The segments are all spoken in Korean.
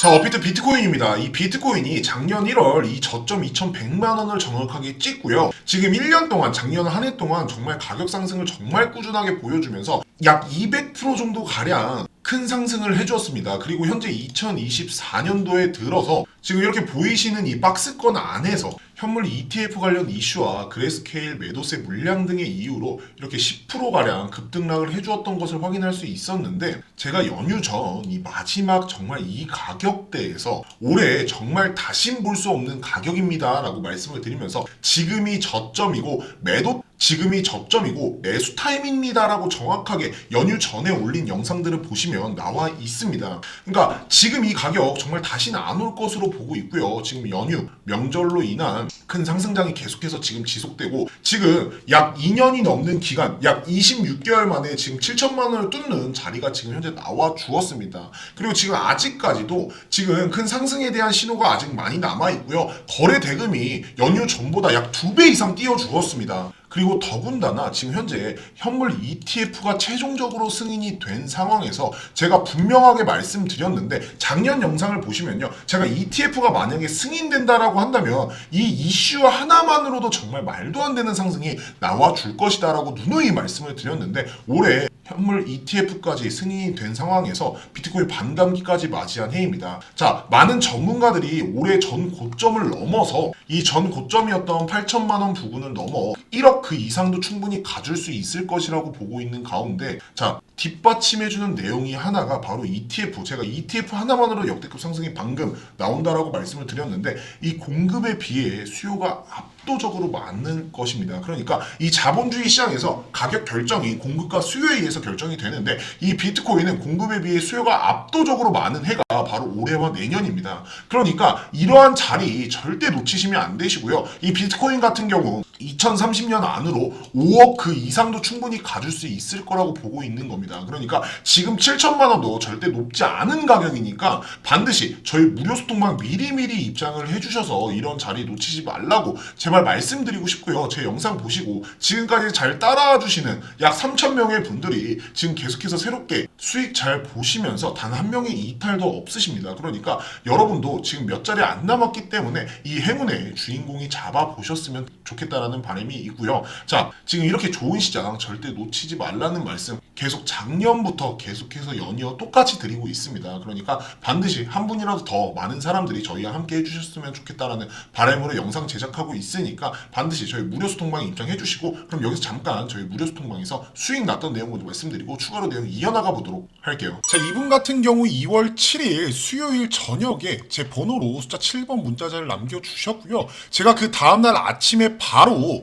자, 업비트 비트코인입니다. 이 비트코인이 작년 1월 이 저점 2,100만 원을 정확하게 찍고요. 지금 1년 동안 작년 한 해 동안 정말 가격 상승을 정말 꾸준하게 보여주면서 약 200% 정도 가량 큰 상승을 해주었습니다. 그리고 현재 2024년도에 들어서 지금 이렇게 보이시는 이 박스권 안에서 현물 ETF 관련 이슈와 그레스케일 매도세 물량 등의 이유로 이렇게 10%가량 급등락을 해주었던 것을 확인할 수 있었는데 제가 연휴 전 이 마지막 정말 이 가격대에서 올해 정말 다신 볼 수 없는 가격입니다 라고 말씀을 드리면서 지금이 저점이고 매도 지금이 저점이고 매수 타임입니다라고 정확하게 연휴 전에 올린 영상들을 보시면 나와 있습니다. 그러니까 지금 이 가격 정말 다시는 안 올 것으로 보고 있고요. 지금 연휴 명절로 인한 큰 상승장이 계속해서 지금 지속되고 지금 약 2년이 넘는 기간, 약 26개월 만에 지금 7천만 원을 뚫는 자리가 지금 현재 나와 주었습니다. 그리고 지금 아직까지도 지금 큰 상승에 대한 신호가 아직 많이 남아 있고요. 거래 대금이 연휴 전보다 약두배 이상 띄워 주었습니다. 그리고 더군다나 지금 현재 현물 ETF가 최종적으로 승인이 된 상황에서 제가 분명하게 말씀드렸는데 작년 영상을 보시면요. 제가 ETF가 만약에 승인된다라고 한다면 이 이슈 하나만으로도 정말 말도 안 되는 상승이 나와 줄 것이다라고 누누이 말씀을 드렸는데 올해 현물 ETF까지 승인이 된 상황에서 비트코인 반감기까지 맞이한 해입니다. 자, 많은 전문가들이 올해 전 고점을 넘어서 이 전 고점이었던 8천만 원 부근을 넘어 1억 그 이상도 충분히 가줄 수 있을 것이라고 보고 있는 가운데 자, 뒷받침해주는 내용이 하나가 바로 ETF. 제가 ETF 하나만으로 역대급 상승이 방금 나온다라고 말씀을 드렸는데 이 공급에 비해 수요가 압도적으로 많은 것입니다. 그러니까 이 자본주의 시장에서 가격 결정이 공급과 수요에 의해서 결정이 되는데 이 비트코인은 공급에 비해 수요가 압도적으로 많은 해가 바로 올해와 내년입니다. 그러니까 이러한 자리 절대 놓치시면 안 되시고요. 이 비트코인 같은 경우 2030년 안으로 5억 그 이상도 충분히 가줄 수 있을 거라고 보고 있는 겁니다. 그러니까 지금 7천만 원도 절대 높지 않은 가격이니까 반드시 저희 무료 소통방 미리미리 입장을 해주셔서 이런 자리 놓치지 말라고 제발 말씀드리고 싶고요. 제 영상 보시고 지금까지 잘 따라와 주시는 약 3천 명의 분들이 지금 계속해서 새롭게 수익 잘 보시면서 단 한 명의 이탈도 없으십니다. 그러니까 여러분도 지금 몇 자리 안 남았기 때문에 이 행운의 주인공이 잡아 보셨으면 좋겠다라는 바람이 있고요. 자, 지금 이렇게 좋은 시장 절대 놓치지 말라는 말씀 계속 작년부터 계속해서 연이어 똑같이 드리고 있습니다. 그러니까 반드시 한 분이라도 더 많은 사람들이 저희와 함께 해주셨으면 좋겠다라는 바람으로 영상 제작하고 있으니까 반드시 저희 무료 소통방에 입장해 주시고 그럼 여기서 잠깐 저희 무료 소통방에서 수익 났던 내용을 말씀드리고 추가로 내용 이어나가 보도록 할게요. 자, 이분 같은 경우 2월 7일 수요일 저녁에 제 번호로 숫자 7번 문자자를 남겨주셨고요. 제가 그 다음날 아침에 바로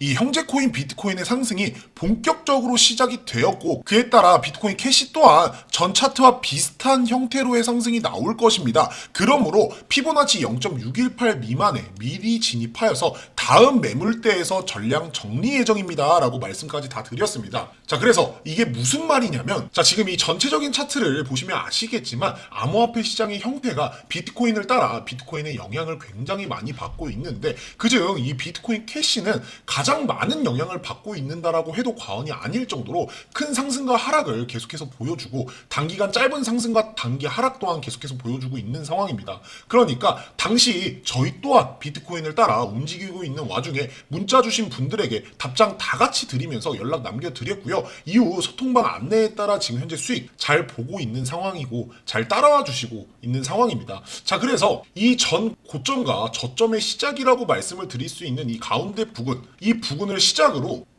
이 형제 코인 비트코인의 상승이 본격적으로 시작이 되었고 그에 따라 비트코인 캐시 또한 전 차트와 비슷한 형태로의 상승이 나올 것입니다. 그러므로 피보나치 0.618 미만에 미리 진입하여서 다음 매물대에서 전량 정리 예정입니다. 라고 말씀까지 다 드렸습니다. 자, 그래서 이게 무슨 말이냐면 자, 지금 이 전체적인 차트를 보시면 아시겠지만 암호화폐 시장의 형태가 비트코인을 따라 비트코인의 영향을 굉장히 많이 받고 있는데 그중 이 비트코인 캐시는 가장 많은 영향을 받고 있는다라고 해도 과언이 아닐 정도로 큰 상승과 하락을 계속해서 보여주고 단기간 짧은 상승과 단기 하락 또한 계속해서 보여주고 있는 상황입니다. 그러니까 당시 저희 또한 비트코인을 따라 움직이고 있는 와중에 문자 주신 분들에게 답장 다 같이 드리면서 연락 남겨드렸고요. 이후 소통방 안내에 따라 지금 현재 수익 잘 보고 있는 상황이고 잘 따라와 주시고 있는 상황입니다. 자, 그래서 이 전 고점과 저점의 시작이라고 말씀을 드릴 수 있는 이 가운데 부근, 이 부근을 시작으로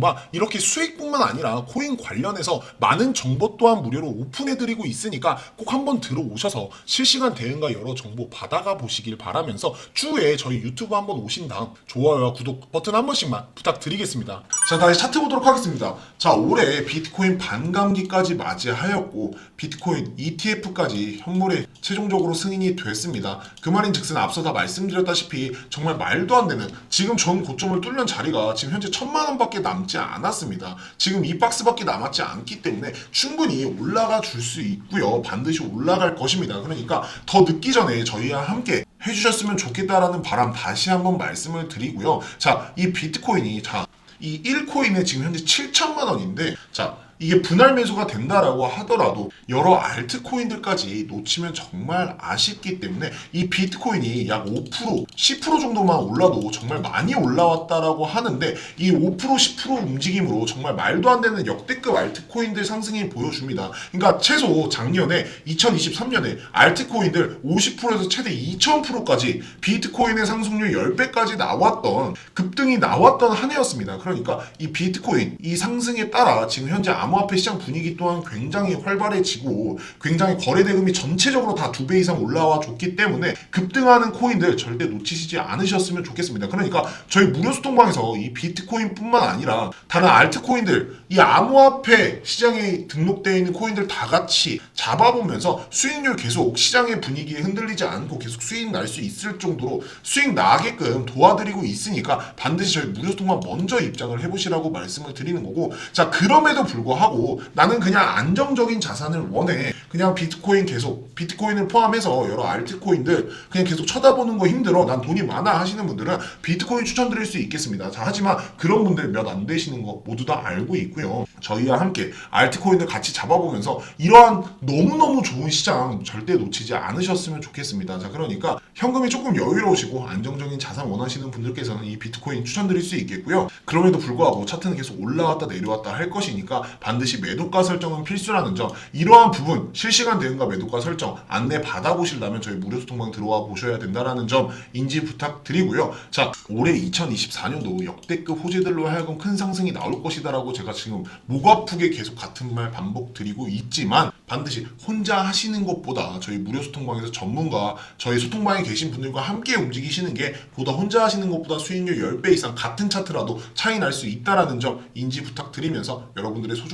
방 이렇게 수익뿐만 아니라 코인 관련해서 많은 정보 또한 무료로 오픈해드리고 있으니까 꼭 한번 들어오셔서 실시간 대응과 여러 정보 받아가 보시길 바라면서 추후에 저희 유튜브 한번 오신 다음 좋아요와 구독 버튼 한 번씩만 부탁드리겠습니다. 자 다시 차트 보도록 하겠습니다. 자 올해 비트코인 반감기까지 맞이하였고 비트코인 ETF까지 현물에 최종적으로 승인이 됐습니다. 그 말인즉슨 앞서 다 말씀드렸다시피 정말 말도 안 되는 지금 전 고점을 뚫는 자리가 지금 현재 천만 원밖에 남지 않았습니다. 지금 이 박스밖에 남았지 않기 때문에 충분히 올라가 줄 수 있고요. 반드시 올라갈 것입니다. 그러니까 더 늦기 전에 저희와 함께 해주셨으면 좋겠다라는 바람 다시 한번 말씀을 드리고요. 자, 이 비트코인이 자, 이 1코인에 지금 현재 7천만 원인데 자 이게 분할 매수가 된다라고 하더라도 여러 알트코인들까지 놓치면 정말 아쉽기 때문에 이 비트코인이 약 5% 10% 정도만 올라도 정말 많이 올라왔다라고 하는데 이 5% 10% 움직임으로 정말 말도 안 되는 역대급 알트코인들 상승이 보여줍니다. 그러니까 최소 작년에 2023년에 알트코인들 50%에서 최대 2000%까지 비트코인의 상승률 10배까지 나왔던 급등이 나왔던 한 해였습니다. 그러니까 이 비트코인 이 상승에 따라 지금 현재 암호화폐 시장 분위기 또한 굉장히 활발해지고 굉장히 거래 대금이 전체적으로 다 두 배 이상 올라와 줬기 때문에 급등하는 코인들 절대 놓치시지 않으셨으면 좋겠습니다. 그러니까 저희 무료 소통방에서 이 비트코인뿐만 아니라 다른 알트코인들 이 암호화폐 시장에 등록되어 있는 코인들 다 같이 잡아보면서 수익률 계속 시장의 분위기에 흔들리지 않고 계속 수익 날 수 있을 정도로 수익 나게끔 도와드리고 있으니까 반드시 저희 무료 소통방 먼저 입장을 해보시라고 말씀을 드리는 거고 자 그럼에도 불구하고 나는 그냥 안정적인 자산을 원해. 그냥 비트코인 계속 비트코인을 포함해서 여러 알트코인들 그냥 계속 쳐다보는 거 힘들어. 난 돈이 많아 하시는 분들은 비트코인 추천드릴 수 있겠습니다. 자 하지만 그런 분들 몇 안 되시는 거 모두 다 알고 있고요. 저희와 함께 알트코인들 같이 잡아보면서 이러한 너무너무 좋은 시장 절대 놓치지 않으셨으면 좋겠습니다. 자 그러니까 현금이 조금 여유로우시고 안정적인 자산 원하시는 분들께서는 이 비트코인 추천드릴 수 있겠고요. 그럼에도 불구하고 차트는 계속 올라왔다 내려왔다 할 것이니까 반드시 매도가 설정은 필수라는 점 이러한 부분 실시간 대응과 매도가 설정 안내 받아보시려면 저희 무료 소통방 들어와 보셔야 된다라는 점 인지 부탁드리고요. 자 올해 2024년도 역대급 호재들로 하여금 큰 상승이 나올 것이다라고 제가 지금 목 아프게 계속 같은 말 반복 드리고 있지만 반드시 혼자 하시는 것보다 저희 무료 소통방에서 전문가 저희 소통방에 계신 분들과 함께 움직이시는 게 보다 혼자 하시는 것보다 수익률 10배 이상 같은 차트라도 차이 날 수 있다라는 점 인지 부탁드리면서 여러분들의 소중